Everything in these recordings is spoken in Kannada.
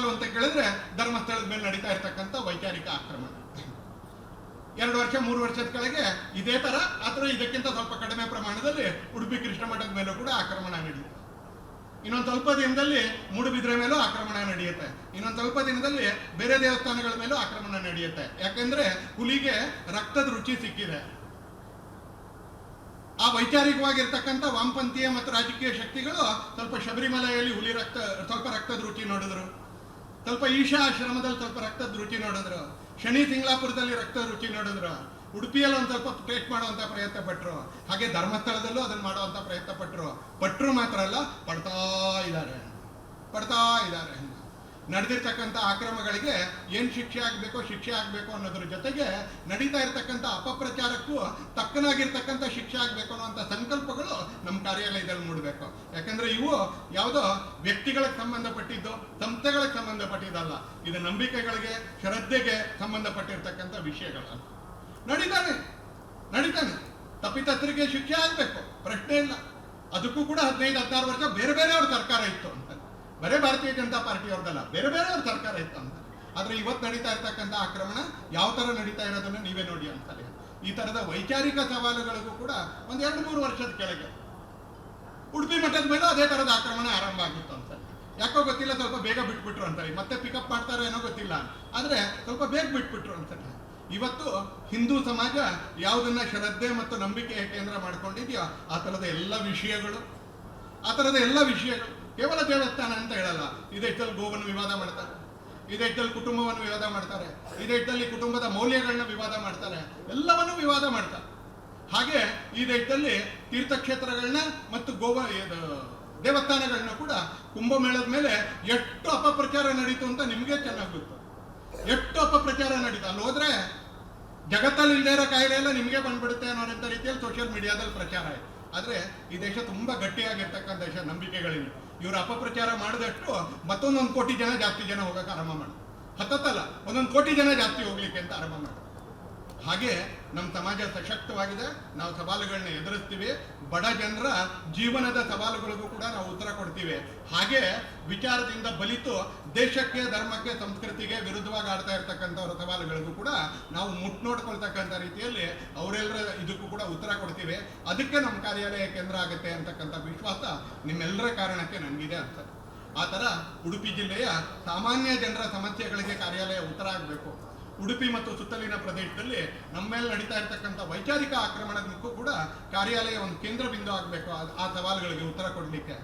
ಸವಾಲು ಅಂತ ಕೇಳಿದ್ರೆ ಧರ್ಮಸ್ಥಳದ ಮೇಲೆ ನಡೀತಾ ಇರ್ತಕ್ಕಂಥ ವೈಚಾರಿಕ ಆಕ್ರಮಣ. ಎರಡು ವರ್ಷ, ಮೂರು ವರ್ಷದ ಕೆಳಗೆ ಇದೇ ತರ ಅಥವಾ ಇದಕ್ಕಿಂತ ಸ್ವಲ್ಪ ಕಡಿಮೆ ಪ್ರಮಾಣದಲ್ಲಿ ಉಡುಪಿ ಕೃಷ್ಣ ಮಠದ ಮೇಲೂ ಕೂಡ ಆಕ್ರಮಣ ನಡೆಯುತ್ತೆ ಇನ್ನೊಂದು ಸ್ವಲ್ಪ ದಿನದಲ್ಲಿ ಮೂಡುಬಿದ್ರೆ ಮೇಲೂ ಆಕ್ರಮಣ ನಡೆಯುತ್ತೆ. ಇನ್ನೊಂದು ಸ್ವಲ್ಪ ದಿನದಲ್ಲಿ ಬೇರೆ ದೇವಸ್ಥಾನಗಳ ಮೇಲೂ ಆಕ್ರಮಣ ನಡೆಯುತ್ತೆ. ಯಾಕಂದ್ರೆ ಹುಲಿಗೆ ರಕ್ತದ ರುಚಿ ಸಿಕ್ಕಿದೆ. ಆ ವೈಚಾರಿಕವಾಗಿರ್ತಕ್ಕಂಥ ವಾಮಪಂಥೀಯ ಮತ್ತು ರಾಜಕೀಯ ಶಕ್ತಿಗಳು ಸ್ವಲ್ಪ ಶಬರಿಮಲೆಯಲ್ಲಿ ಹುಲಿ ರಕ್ತ, ಸ್ವಲ್ಪ ರಕ್ತದ ರುಚಿ ನೋಡಿದ್ರು. ಸ್ವಲ್ಪ ಈಶಾ ಆಶ್ರಮದಲ್ಲಿ ಸ್ವಲ್ಪ ರಕ್ತದ ರುಚಿ ನೋಡಿದ್ರು. ಶನಿ ತಿಂಗಳಾಪುರದಲ್ಲಿ ರಕ್ತದ ರುಚಿ ನೋಡಿದ್ರು. ಉಡುಪಿಯಲ್ಲಿ ಒಂದು ಸ್ವಲ್ಪ ಟೇಸ್ಟ್ ಮಾಡುವಂತ ಪ್ರಯತ್ನ ಪಟ್ಟರು ಹಾಗೆ ಧರ್ಮಸ್ಥಳದಲ್ಲೂ ಅದನ್ನು ಮಾಡುವಂತ ಪ್ರಯತ್ನ ಪಟ್ಟರು ಪಟ್ರು ಮಾತ್ರ ಅಲ್ಲ, ಪಡ್ತಾ ಇದ್ದಾರೆ. ಪಡ್ತಾ ಇದ್ದಾರೆ. ನಡೆದಿರ್ತಕ್ಕಂಥ ಆಕ್ರಮಗಳಿಗೆ ಏನ್ ಶಿಕ್ಷೆ ಆಗ್ಬೇಕೋ ಶಿಕ್ಷೆ ಆಗ್ಬೇಕು ಅನ್ನೋದ್ರ ಜೊತೆಗೆ ನಡೀತಾ ಇರತಕ್ಕಂಥ ಅಪಪ್ರಚಾರಕ್ಕೂ ತಕ್ಕನಾಗಿರ್ತಕ್ಕಂಥ ಶಿಕ್ಷೆ ಆಗ್ಬೇಕು ಅನ್ನುವಂಥ ಸಂಕಲ್ಪಗಳು ನಮ್ಮ ಕಾರ್ಯಾಲಯದಲ್ಲಿ ಮೂಡಬೇಕು. ಯಾಕಂದ್ರೆ ಇವು ಯಾವುದೋ ವ್ಯಕ್ತಿಗಳಿಗೆ ಸಂಬಂಧಪಟ್ಟಿದ್ದು, ಸಂಸ್ಥೆಗಳಿಗೆ ಸಂಬಂಧಪಟ್ಟಿದ್ದಲ್ಲ. ಇದು ನಂಬಿಕೆಗಳಿಗೆ, ಶ್ರದ್ಧೆಗೆ ಸಂಬಂಧಪಟ್ಟಿರ್ತಕ್ಕಂಥ ವಿಷಯಗಳು ನಡೀತಾನೆ ನಡೀತಾನೆ. ತಪ್ಪಿತಸ್ಥರಿಗೆ ಶಿಕ್ಷೆ ಆಗ್ಬೇಕು, ಪ್ರಶ್ನೆ ಇಲ್ಲ. ಅದಕ್ಕೂ ಕೂಡ ಹದಿನೈದು, ಹದಿನಾರು ವರ್ಷ ಬೇರೆ ಬೇರೆಯವ್ರ ಸರ್ಕಾರ ಇತ್ತು ಅಂತ. ಬರೇ ಭಾರತೀಯ ಜನತಾ ಪಾರ್ಟಿಯವ್ರದ್ದಲ್ಲ ಬೇರೆ ಬೇರೆಯವ್ರ ಸರ್ಕಾರ ಇತ್ತು ಅಂತ. ಆದ್ರೆ ಇವತ್ತು ನಡೀತಾ ಇರ್ತಕ್ಕಂಥ ಆಕ್ರಮಣ ಯಾವ ತರ ನಡೀತಾ ಇರೋದನ್ನ ನೀವೇ ನೋಡಿ ಅಂತಾರೆ. ಈ ತರದ ವೈಚಾರಿಕ ಸವಾಲುಗಳಿಗೂ ಕೂಡ ಒಂದ್ ಎರಡು ಮೂರು ವರ್ಷದ ಕೆಳಗೆ ಉಡುಪಿ ಮಠದ ಮೇಲೆ ಅದೇ ತರದ ಆಕ್ರಮಣ ಆರಂಭ ಆಗಿತ್ತು ಅಂತ. ಯಾಕೋ ಗೊತ್ತಿಲ್ಲ, ಸ್ವಲ್ಪ ಬೇಗ ಬಿಟ್ಬಿಟ್ರು ಅಂತಾರೆ ಮತ್ತೆ ಪಿಕಪ್ ಮಾಡ್ತಾರೋ ಏನೋ ಗೊತ್ತಿಲ್ಲ. ಆದ್ರೆ ಸ್ವಲ್ಪ ಬೇಗ ಬಿಟ್ಬಿಟ್ರು ಅಂತಾರೆ ಇವತ್ತು ಹಿಂದೂ ಸಮಾಜ ಯಾವುದನ್ನ ಶ್ರದ್ಧೆ ಮತ್ತು ನಂಬಿಕೆಯ ಕೇಂದ್ರ ಮಾಡ್ಕೊಂಡಿದ್ಯೋ, ಆ ತರದ ಎಲ್ಲ ವಿಷಯಗಳು, ಆ ತರದ ಎಲ್ಲ ವಿಷಯಗಳು ಕೇವಲ ದೇವಸ್ಥಾನ ಅಂತ ಹೇಳಲ್ಲ. ಇದೆಷ್ಟಲ್ಲಿ ಗೋವನ್ನು ವಿವಾದ ಮಾಡ್ತಾರೆ. ಇದೆಷ್ಟಲ್ಲಿ ಕುಟುಂಬವನ್ನು ವಿವಾದ ಮಾಡ್ತಾರೆ. ಇದೆಷ್ಟಲ್ಲಿ ಕುಟುಂಬದ ಮೌಲ್ಯಗಳನ್ನ ವಿವಾದ ಮಾಡ್ತಾರೆ. ಎಲ್ಲವನ್ನೂ ವಿವಾದ ಮಾಡ್ತಾರೆ. ಹಾಗೆ ಈ ದೇಶದಲ್ಲಿ ತೀರ್ಥಕ್ಷೇತ್ರಗಳನ್ನ ಮತ್ತು ಗೋವಾ ದೇವಸ್ಥಾನಗಳನ್ನ ಕೂಡ ಕುಂಭಮೇಳದ ಮೇಲೆ ಎಷ್ಟು ಅಪಪ್ರಚಾರ ನಡೀತು ಅಂತ ನಿಮ್ಗೆ ಚೆನ್ನಾಗಿ ಗೊತ್ತು. ಎಷ್ಟು ಅಪಪ್ರಚಾರ ನಡೀತು. ಅಲ್ಲಿ ಹೋದ್ರೆ ಜಗತ್ತಲ್ಲಿ ಇಲ್ಲದೇ ಇರೋ ಕಾಯಿಲೆ ಎಲ್ಲ ನಿಮಗೆ ಬಂದ್ಬಿಡುತ್ತೆ ಅನ್ನೋಂಥ ರೀತಿಯಲ್ಲಿ ಸೋಷಿಯಲ್ ಮೀಡಿಯಾದಲ್ಲಿ ಪ್ರಚಾರ ಆಯ್ತು. ಆದ್ರೆ ಈ ದೇಶ ತುಂಬಾ ಗಟ್ಟಿಯಾಗಿರ್ತಕ್ಕಂಥ ದೇಶ, ನಂಬಿಕೆಗಳಿವೆ. ಇವರು ಅಪಪ್ರಚಾರ ಮಾಡಿದಷ್ಟು ಮತ್ತೊಂದೊಂದು ಕೋಟಿ ಜನ ಜಾಸ್ತಿ ಜನ ಹೋಗಕ್ಕೆ ಆರಂಭ ಮಾಡಿ ಹತ್ತತ್ತಲ್ಲ, ಒಂದೊಂದು ಕೋಟಿ ಜನ ಜಾಸ್ತಿ ಹೋಗ್ಲಿಕ್ಕೆ ಅಂತ ಆರಂಭ ಮಾಡಿ ಹಾಗೆ ನಮ್ಮ ಸಮಾಜ ಸಶಕ್ತವಾಗಿದೆ. ನಾವು ಸವಾಲುಗಳನ್ನ ಎದುರಿಸ್ತೀವಿ. ಬಡ ಜನರ ಜೀವನದ ಸವಾಲುಗಳಿಗೂ ಕೂಡ ನಾವು ಉತ್ತರ ಕೊಡ್ತೀವಿ. ಹಾಗೆ ವಿಚಾರದಿಂದ ಬಲಿತು ದೇಶಕ್ಕೆ, ಧರ್ಮಕ್ಕೆ, ಸಂಸ್ಕೃತಿಗೆ ವಿರುದ್ಧವಾಗಿ ಆಡ್ತಾ ಇರ್ತಕ್ಕಂಥವ್ರ ಸವಾಲುಗಳಿಗೂ ಕೂಡ ನಾವು ಮುಟ್ ನೋಡ್ಕೊಳ್ತಕ್ಕಂಥ ರೀತಿಯಲ್ಲಿ ಅವರೆಲ್ಲರ ಇದಕ್ಕೂ ಕೂಡ ಉತ್ತರ ಕೊಡ್ತೀವಿ. ಅದಕ್ಕೆ ನಮ್ಮ ಕಾರ್ಯಾಲಯ ಕೇಂದ್ರ ಆಗುತ್ತೆ ಅಂತಕ್ಕಂಥ ವಿಶ್ವಾಸ ನಿಮ್ಮೆಲ್ಲರ ಕಾರಣಕ್ಕೆ ನನಗಿದೆ ಅಂತ. ಆ ಥರ ಉಡುಪಿ ಜಿಲ್ಲೆಯ ಸಾಮಾನ್ಯ ಜನರ ಸಮಸ್ಯೆಗಳಿಗೆ ಕಾರ್ಯಾಲಯ ಉತ್ತರ ಆಗಬೇಕು. ಉಡುಪಿ ಮತ್ತು ಸುತ್ತಲಿನ ಪ್ರದೇಶದಲ್ಲಿ ನಮ್ಮ ಮೇಲೆ ನಡೀತಾ ಇರತಕ್ಕಂಥ ವೈಚಾರಿಕ ಆಕ್ರಮಣಕ್ಕೂ ಕೂಡ ಕಾರ್ಯಾಲಯ ಒಂದು ಕೇಂದ್ರ ಬಿಂದು ಆಗಬೇಕು. ಆ ಸವಾಲುಗಳಿಗೆ ಉತ್ತರ ಕೊಡಲಿಕ್ಕೆ,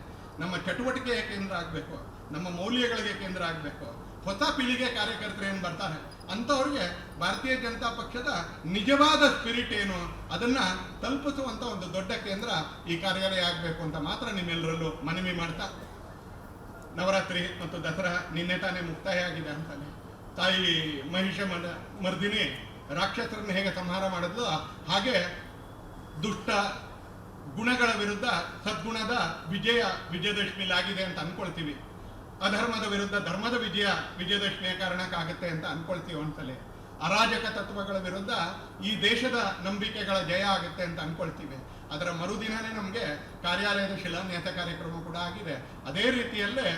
ನಮ್ಮ ಚಟುವಟಿಕೆಯ ಕೇಂದ್ರ ಆಗಬೇಕು, ನಮ್ಮ ಮೌಲ್ಯಗಳಿಗೆ ಕೇಂದ್ರ ಆಗಬೇಕು. ಹೊಸ ಪೀಳಿಗೆ ಕಾರ್ಯಕರ್ತರು ಏನು ಬರ್ತಾರೆ? ಅಂಥವ್ರಿಗೆ ಭಾರತೀಯ ಜನತಾ ಪಕ್ಷದ ನಿಜವಾದ ಸ್ಪಿರಿಟ್ ಏನು? ಅದನ್ನ ತಲುಪಿಸುವಂತ ಒಂದು ದೊಡ್ಡ ಕೇಂದ್ರ ಈ ಕಾರ್ಯಾಲಯ ಆಗಬೇಕು ಅಂತ ಮಾತ್ರ ನಿಮ್ಮೆಲ್ಲರಲ್ಲೂ ಮನವಿ ಮಾಡ್ತಾ. ನವರಾತ್ರಿ ಮತ್ತು ದಸರಾ ನಿನ್ನೆ ತಾನೇ ಮುಕ್ತಾಯ ಆಗಿದೆ ಅಂತಾನೆ ತಾಯಿ ಮಹಿಷ ಮರ್ದಿನಿ ರಾಕ್ಷಸರನ್ನು ಹೇಗೆ ಸಂಹಾರ ಮಾಡಿದ್ಲು? ಹಾಗೆ ದುಷ್ಟ ಗುಣಗಳ ವಿರುದ್ಧ ಸದ್ಗುಣದ ವಿಜಯ ವಿಜಯದಶಮಿಲಿ ಆಗಿದೆ ಅಂತ ಅನ್ಕೊಳ್ತೀವಿ. ಅಧರ್ಮದ ವಿರುದ್ಧ ಧರ್ಮದ ವಿಜಯ ವಿಜಯದಶಮಿಯ ಕಾರಣಕ್ಕಾಗತ್ತೆ ಅಂತ ಅನ್ಕೊಳ್ತೀವಿ ಒಂದ್ಸಲಿ. ಅರಾಜಕ ತತ್ವಗಳ ವಿರುದ್ಧ ಈ ದೇಶದ ನಂಬಿಕೆಗಳ ಜಯ ಆಗುತ್ತೆ ಅಂತ ಅನ್ಕೊಳ್ತೀವಿ. ಅದರ ಮರುದಿನನೇ ನಮಗೆ ಕಾರ್ಯಾಲಯದ ಶಿಲಾನ್ಯಾಸ ಕಾರ್ಯಕ್ರಮ ಕೂಡ ಆಗಿದೆ. ಅದೇ ರೀತಿಯಲ್ಲೇ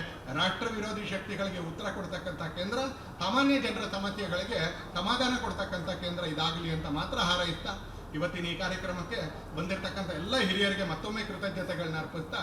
ರಾಷ್ಟ್ರ ವಿರೋಧಿ ಶಕ್ತಿಗಳಿಗೆ ಉತ್ತರ ಕೊಡ್ತಕ್ಕಂಥ ಕೇಂದ್ರ, ಸಾಮಾನ್ಯ ಜನರ ಸಮಸ್ಯೆಗಳಿಗೆ ಸಮಾಧಾನ ಕೊಡ್ತಕ್ಕಂಥ ಕೇಂದ್ರ ಇದಾಗಲಿ ಅಂತ ಮಾತ್ರ ಹಾರೈಸ್ತಾ, ಇವತ್ತಿನ ಈ ಕಾರ್ಯಕ್ರಮಕ್ಕೆ ಬಂದಿರತಕ್ಕಂಥ ಎಲ್ಲ ಹಿರಿಯರಿಗೆ ಮತ್ತೊಮ್ಮೆ ಕೃತಜ್ಞತೆಗಳನ್ನ ಅರ್ಪಿಸ್ತಾ